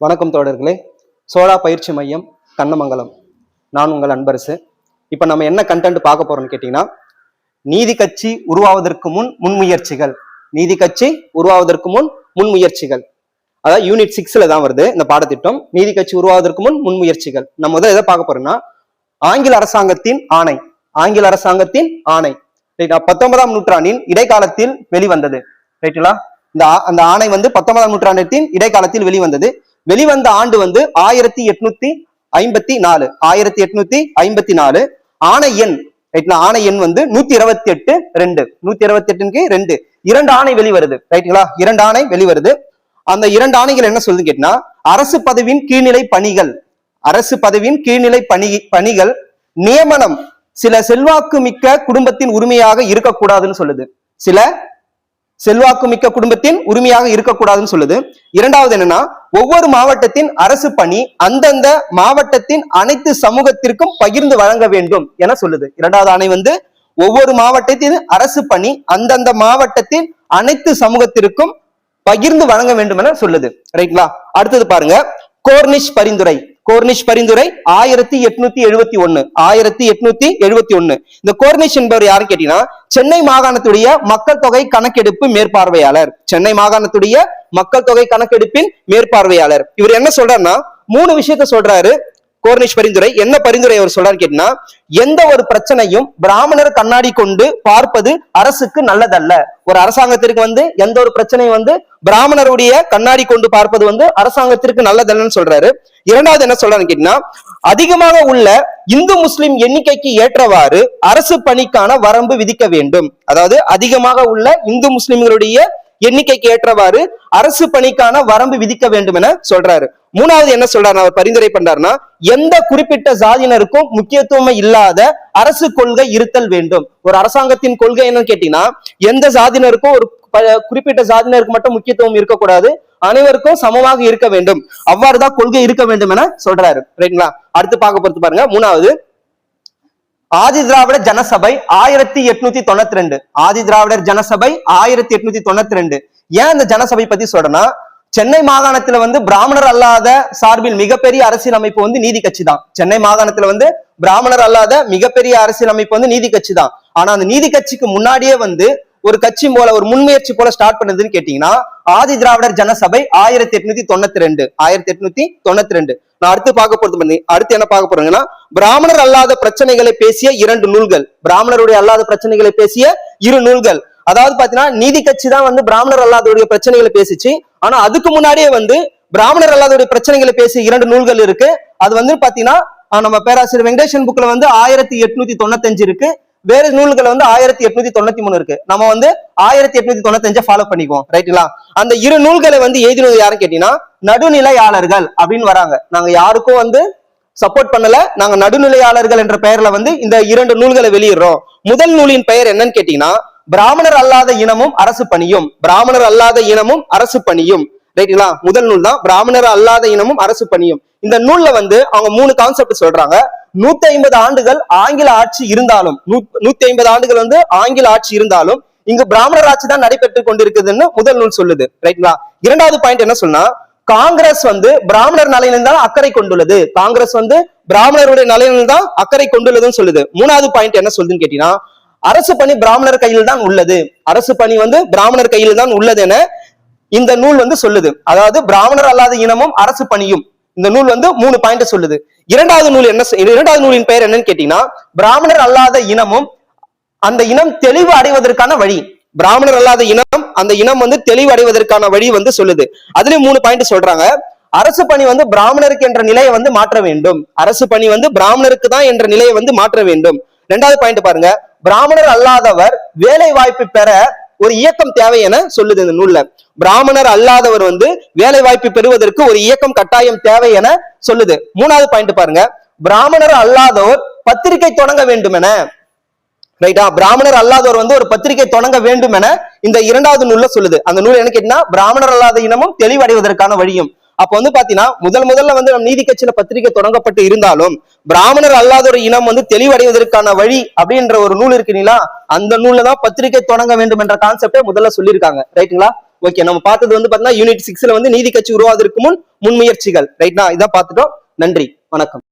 வணக்கம் தோழர்களே. சோழா பயிற்சி மையம் கண்ணமங்கலம். நான் உங்கள் அன்பரசு. இப்போ நம்ம என்ன கண்டென்ட் பார்க்க போறோம்னு கேட்டிங்கன்னா நீதி கட்சி உருவாவதற்கு முன் முன்முயற்சிகள். நீதி கட்சி உருவாவதற்கு முன் முன்முயற்சிகள். அதாவது யூனிட் சிக்ஸ்ல தான் வருது இந்த பாடத்திட்டம். நீதி கட்சி உருவாவதற்கு முன் முன்முயற்சிகள். நம்ம முதல்ல எதை பார்க்க போறோம்னா ஆங்கில அரசாங்கத்தின் ஆணை. ஆங்கில அரசாங்கத்தின் ஆணை. ரைட்டா பத்தொன்பதாம் நூற்றாண்டின் இடைக்காலத்தில் வெளிவந்தது. ரைட்டுங்களா இந்த ஆ- அந்த ஆணை வந்து பத்தொன்பதாம் நூற்றாண்டின் இடைக்காலத்தில் வெளிவந்தது. வெளிவந்த ஆண்டு வந்து ஆயிரத்தி எட்நூத்தி ஐம்பத்தி நாலு. ஆயிரத்தி எட்நூத்தி ஐம்பத்தி நாலு. ஆணை எண் ரைட்ங்களா ஆணை எண் வந்து நூத்தி இருபத்தி எட்டு ரெண்டு. நூத்தி இருபத்தி எட்டுக்கு ரெண்டு. இரண்டு ஆணை வெளிவருது ரைட்டுங்களா இரண்டு ஆணை வெளிவருது. அந்த இரண்டு ஆணைகள் என்ன சொல்லுது கேட்டினா அரசு பதவியின் கீழ்நிலை பணிகள் அரசு பதவியின் கீழ்நிலை பணி பணிகள் நியமனம் சில செல்வாக்கு மிக்க குடும்பத்தின் உரிமையாக இருக்கக்கூடாதுன்னு சொல்லுது. சில செல்வாக்கு மிக்க குடும்பத்தின் உரிமையாக இருக்கக்கூடாதுன்னு சொல்லுது. இரண்டாவது என்னன்னா ஒவ்வொரு மாவட்டத்தின் அரசு பணி அந்தந்த மாவட்டத்தின் அனைத்து சமூகத்திற்கும் பகிர்ந்து வழங்க வேண்டும் என சொல்லுது. இரண்டாவது ஆணை வந்து ஒவ்வொரு மாவட்டத்தின் அரசு பணி அந்தந்த மாவட்டத்தின் அனைத்து சமூகத்திற்கும் பகிர்ந்து வழங்க வேண்டும் என சொல்லுது. ரைட்லா அடுத்தது பாருங்க கோர்னிஷ் பரிந்துரை. கோர்னிஷ் பரிந்துரை ஆயிரத்தி எட்நூத்தி எழுபத்தி ஒண்ணு ஆயிரத்தி எட்நூத்தி எழுபத்தி ஒண்ணு இந்த கோர்னிஷ் என்பவர் யாருன்னு கேட்டீங்கன்னா சென்னை மாகாணத்துடைய மக்கள் தொகை கணக்கெடுப்பு மேற்பார்வையாளர். சென்னை மாகாணத்துடைய மக்கள் தொகை கணக்கெடுப்பின் மேற்பார்வையாளர். இவர் என்ன சொல்றாருன்னா மூணு விஷயத்த சொல்றாரு. கோர்னிஷ் பரிந்துரை. என்ன பரிந்துரை அவர் சொல்றாரு கேட்டீங்கன்னா எந்த ஒரு பிரச்சனையும் பிராமணர் கண்ணாடி கொண்டு பார்ப்பது அரசுக்கு நல்லதல்ல. ஒரு அரசாங்கத்திற்கு வந்து எந்த ஒரு பிரச்சனையும் வந்து பிராமணருடைய கண்ணாடி கொண்டு பார்ப்பது வந்து அரசாங்கத்திற்கு நல்லதல்லன்னு சொல்றாரு. இரண்டாவது என்ன சொல்றாருன்னு கேட்டீங்கன்னா அதிகமாக உள்ள இந்து முஸ்லிம் எண்ணிக்கைக்கு ஏற்றவாறு அரசு பணிக்கான வரம்பு விதிக்க வேண்டும். அதாவது அதிகமாக உள்ள இந்து முஸ்லிம்களுடைய எண்ணிக்கைக்கு ஏற்றவாறு அரசு பணிக்கான வரம்பு விதிக்க வேண்டும் என சொல்றாரு. மூணாவது என்ன சொல்றாரு அவர் பரிந்துரை பண்றாருன்னா எந்த குறிப்பிட்ட ஜாதியினருக்கும் முக்கியத்துவம் இல்லாத அரசு கொள்கை இருத்தல் வேண்டும். ஒரு அரசாங்கத்தின் கொள்கை என்னன்னு கேட்டீங்கன்னா எந்த ஜாதியினருக்கும் ஒரு குறிப்பிட்ட ஜாதியினருக்கு மட்டும் முக்கியத்துவம் இருக்கக்கூடாது. அனைவருக்கும் சமமாக இருக்க வேண்டும். அவ்வாறுதான் கொள்கை இருக்க வேண்டும் என சொல்றாரு. ரைட்டுங்களா அடுத்து பார்க்க பொறுத்து பாருங்க. மூணாவது ஆதி திராவிட ஜனசபை ஆயிரத்தி எட்நூத்தி தொண்ணூத்தி ரெண்டு. ஆதி திராவிடர் ஜனசபை ஆயிரத்தி எட்நூத்தி தொண்ணூத்தி ரெண்டு. ஏன் இந்த ஜனசபை பத்தி சொல்றேன்னா சென்னை மாகாணத்துல வந்து பிராமணர் அல்லாத சார்பில் மிகப்பெரிய அரசியல் அமைப்பு வந்து நீதி கட்சி தான் சென்னை மாகாணத்துல வந்து பிராமணர் அல்லாத மிகப்பெரிய அரசியல் அமைப்பு வந்து நீதி கட்சி தான் ஆனா அந்த நீதி கட்சிக்கு முன்னாடியே வந்து ஒரு கட்சி போல ஒரு முன்முயற்சி போல ஸ்டார்ட் பண்ணதுன்னு கேட்டீங்கன்னா ஆதி திராவிடர் ஜனசபை ஆயிரத்தி எட்நூத்தி தொண்ணூத்தி ரெண்டு ஆயிரத்தி எட்நூத்தி தொண்ணூத்தி ரெண்டு. நான் அடுத்து பார்க்க போறது பண்ணி அடுத்து என்ன பார்க்க போறேங்கன்னா பிராமணர் அல்லாத பிரச்சனைகளை பேசிய இரண்டு நூல்கள். பிராமணருடைய அல்லாத பிரச்சனைகளை பேசிய இரு நூல்கள். அதாவது பாத்தீங்கன்னா நீதி கட்சி தான் வந்து பிராமணர் அல்லாதவருடைய பிரச்சனைகளை பேசிச்சு. ஆனா அதுக்கு முன்னாடியே வந்து பிராமணர் அல்லாதவருடைய பிரச்சனைகளை பேசி இரண்டு நூல்கள் இருக்கு. அது வந்து பாத்தீங்கன்னா நம்ம பேராசிரியர் வெங்கடேஷன் புக்ல வந்து ஆயிரத்தி எட்நூத்தி தொண்ணூத்தஞ்சு இருக்கு. வேற நூல்கள் வந்து ஆயிரத்தி எட்நூத்தி தொண்ணூத்தி மூணு இருக்கு. நம்ம வந்து ஆயிரத்தி எட்நூத்தி தொண்ணூத்தஞ்சை ஃபாலோ பண்ணிக்குவோம். ரைட்டுங்களா அந்த இரு நூல்களை வந்து எழுதினது யாருன்னு கேட்டீங்கன்னா நடுநிலையாளர்கள் அப்படின்னு வராங்க. நாங்க யாருக்கும் வந்து சப்போர்ட் பண்ணல. நாங்க நடுநிலையாளர்கள் என்ற பெயர்ல வந்து இந்த இரண்டு நூல்களை வெளியிடுறோம். முதல் நூலின் பெயர் என்னன்னு கேட்டீங்கன்னா பிராமணர் அல்லாத இனமும் அரசு பணியும். பிராமணர் அல்லாத இனமும் அரசு பணியும். ரைட்டுங்களா முதல் நூல் தான். பிராமணர் அல்லாத இனமும் அரசு பணியும். இந்த நூல்ல வந்து அவங்க மூணு கான்செப்ட் சொல்றாங்க. நூத்தி ஐம்பது ஆண்டுகள் ஆங்கில ஆட்சி இருந்தாலும் நூத்தி ஐம்பது ஆண்டுகள் வந்து ஆங்கில ஆட்சி இருந்தாலும் இங்கு பிராமணர் ஆட்சி தான் நடைபெற்று கொண்டிருக்குதுன்னு முதல் நூல் சொல்லுது. ரைட்டுங்களா இரண்டாவது பாயிண்ட் என்ன சொன்னா காங்கிரஸ் வந்து பிராமணர் நலனில் தான் அக்கறை கொண்டுள்ளது. காங்கிரஸ் வந்து பிராமணருடைய நலனில் தான் அக்கறை கொண்டுள்ளதுன்னு சொல்லுது. மூணாவது பாயிண்ட் என்ன சொல்லுதுன்னு கேட்டீங்கன்னா அரசு பணி பிராமணர் கையில் தான் உள்ளது. அரசு பணி வந்து பிராமணர் கையில் தான் உள்ளது என இந்த நூல் வந்து சொல்லுது. அதாவது பிராமணர் அல்லாத இனமும் அரசு பணியும். இந்த நூல் வந்து மூணு பாயிண்ட் சொல்லுது. இரண்டாவது நூல் என்ன இரண்டாவது நூலின் பெயர் என்னன்னு கேட்டீங்கன்னா பிராமணர் அல்லாத இனமும் அந்த இனம் தெளிவு அடைவதற்கான வழி. பிராமணர் அல்லாத இனம் அந்த இனம் வந்து தெளிவு அடைவதற்கான வழி வந்து சொல்லுது. அதுலயும் மூணு பாயிண்ட் சொல்றாங்க. அரசு பணி வந்து பிராமணருக்கு என்ற நிலையை வந்து மாற்ற வேண்டும். அரசு பணி வந்து பிராமணருக்கு தான் என்ற நிலையை வந்து மாற்ற வேண்டும். ரெண்டாவது பாயிண்ட் பாருங்க. பிராமணர் அல்லாதவர் வேலை வாய்ப்பு பெற ஒரு இயக்கம் தேவை என சொல்லுது இந்த நூல்ல. பிராமணர் அல்லாதவர் வந்து வேலை வாய்ப்பு பெறுவதற்கு ஒரு இயக்கம் கட்டாயம் தேவை என சொல்லுது. மூணாவது பாயிண்ட் பாருங்க. பிராமணர் அல்லாதோர் பத்திரிகை தொடங்க வேண்டும் என. ரைட்டா பிராமணர் அல்லாதவர் வந்து ஒரு பத்திரிகை தொடங்க வேண்டும் என இந்த இரண்டாவது நூல்ல சொல்லுது. அந்த நூல் என்ன கேட்டீங்கன்னா பிராமணர் அல்லாத இனமும் தெளிவடைவதற்கான வழியும். அப்ப வந்து பாத்தீங்கன்னா முதல் முதல்ல வந்து நம்ம நீதி கட்சியில பத்திரிகை தொடங்கப்பட்டு இருந்தாலும் பிராமணர் அல்லாத ஒரு இனம் வந்து தெளிவடைவதற்கான வழி அப்படின்ற ஒரு நூல் இருக்குங்களா அந்த நூல்ல தான் பத்திரிகை தொடங்க வேண்டும் என்ற கான்செப்டே முதல்ல சொல்லியிருக்காங்க. ரைட்டுங்களா ஓகே நம்ம பார்த்தது வந்து பாத்தீங்கன்னா யூனிட் சிக்ஸ்ல வந்து நீதி கட்சி உருவாவதற்கு முன் முன்முயற்சிகள். ரைட்னா இதான் பார்த்துட்டோம். நன்றி. வணக்கம்.